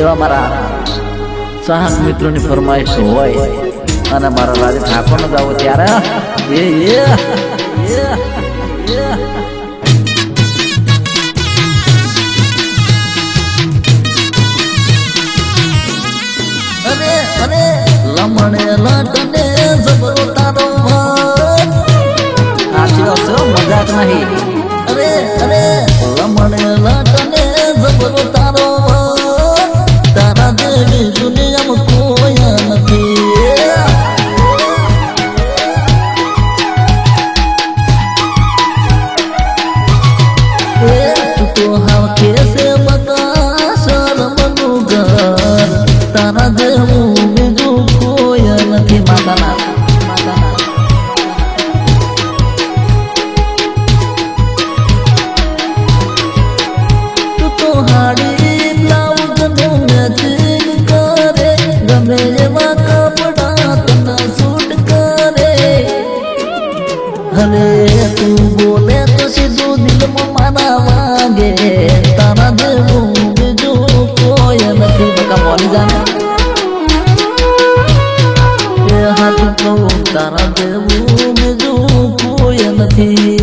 એવા મારા સાહસ મિત્રોની ફરમાઈશ હોય અને મારા રાજ ઠાકોરનો ગાવો ત્યારે એ એ લમણે લટને જબરો તારો ભાર મજાક નહીં. કહું તારા જેવું બીજું કોઈ નથી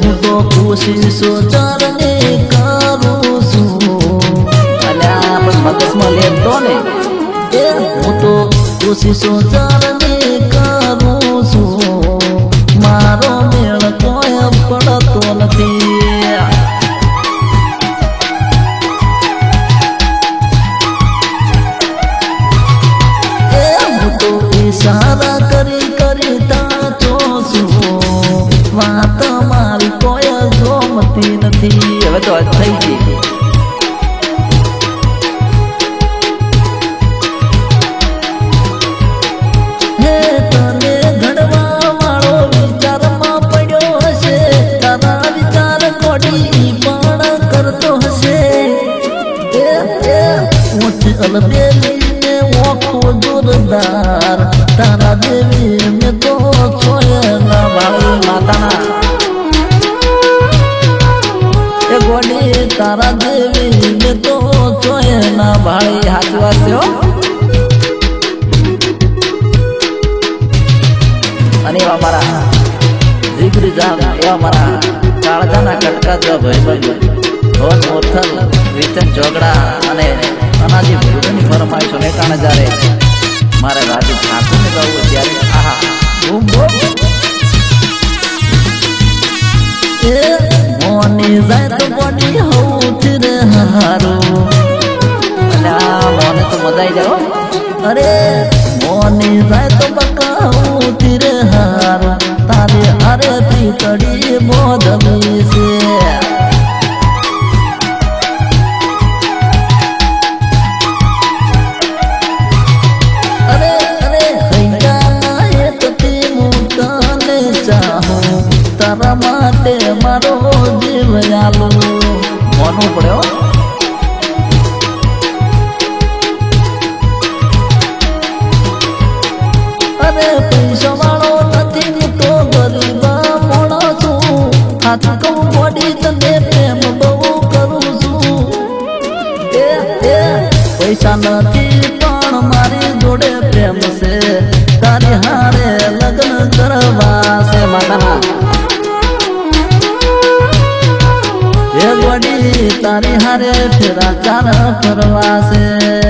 હું તો કોશિશો ચારને કરું કોશિશો ચાલને કરું છું મારો મેળ કોઈ પડતો નથી એ હું તો ઈશારા કરી કરી તાચો છું વાત મારી કોઈ જોમતી નથી હવે તો થઈ ગઈ ઊંચ અલબેલીને ઓખો જોરદાર તારા દેવી મે તો છોયના વાળી માતાના એ ગોડી તારા દેવી મેં તો છોયના ભાળી હાચી વાત છે અને એવા દીકરી જામ એવા મારા કાળજાના કટકા જેવા ભાઈ જોગડા અને અનાજી ભૂતની ફરમાઈશો કારણે જ્યારે મારે રાજુ ઠાકોરને ગાવું ત્યારે, આહા. બૂમ બૂમ. મોની જાય તો બોડી હોઉં રે હારું. મોને તો મજા આવી જાય અરે, મોની જાય તો બકા હોઉં રે હારું. તારે અરે પીતળી મોદમી છે. હાથ કહું બોડી તને પ્રેમ બહુ કરું છું. એ એ તારી હારે લગ્ન કરવા છે